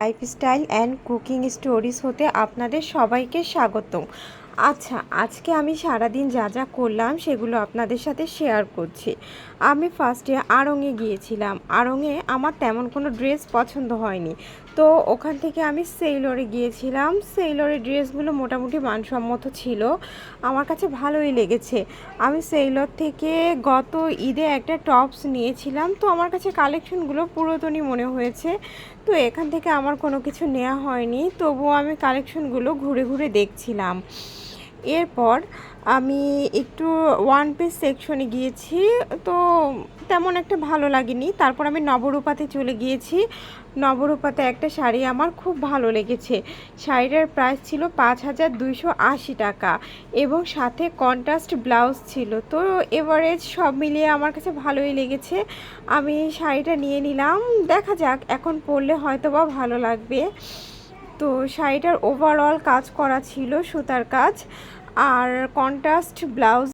Lifestyle and cooking stories হতে আপনাদের সবাইকে স্বাগতম। আচ্ছা আজকে আমি সারাদিন যা যা করলাম সেগুলো আপনাদের সাথে শেয়ার করছি। আমি ফার্স্টে আড়ংয়ে গিয়েছিলাম। আড়ংয়ে আমার তেমন কোনো ড্রেস পছন্দ হয়নি। তো ওখান থেকে আমি সেইলরে গিয়েছিলাম। সেইলরের ড্রেসগুলো মোটামুটি মানসম্মত ছিল। আমার কাছে ভালোই লেগেছে। আমি সেইলর থেকে গত ঈদে একটা টপস নিয়েছিলাম। তো আমার কাছে কালেকশনগুলো পুরাতনই মনে হয়েছে। তো এখান থেকে আমার কোনো কিছু নেওয়া হয়নি। তবুও আমি কালেকশনগুলো ঘুরে ঘুরে দেখছিলাম। এরপর আমি একটু ওয়ান পিস সেকশনে গিয়েছি, তো তেমন একটা ভালো লাগেনি। তারপর আমি নবরূপাতে চলে গিয়েছি। নবরূপাতে একটা শাড়ি আমার খুব ভালো লেগেছে। শাড়িটার প্রাইস ছিল পাঁচ হাজার দুইশো আশি টাকা এবং সাথে কন্ট্রাস্ট ব্লাউজ ছিল। তো এভারেজ সব মিলিয়ে আমার কাছে ভালোই লেগেছে। আমি শাড়িটা নিয়ে নিলাম, দেখা যাক এখন পরলে হয়তো বা ভালো লাগবে। তো শাড়িটার ওভারঅল কাজ করা ছিল সুতার কাজ আর কন্ট্রাস্ট ব্লাউজ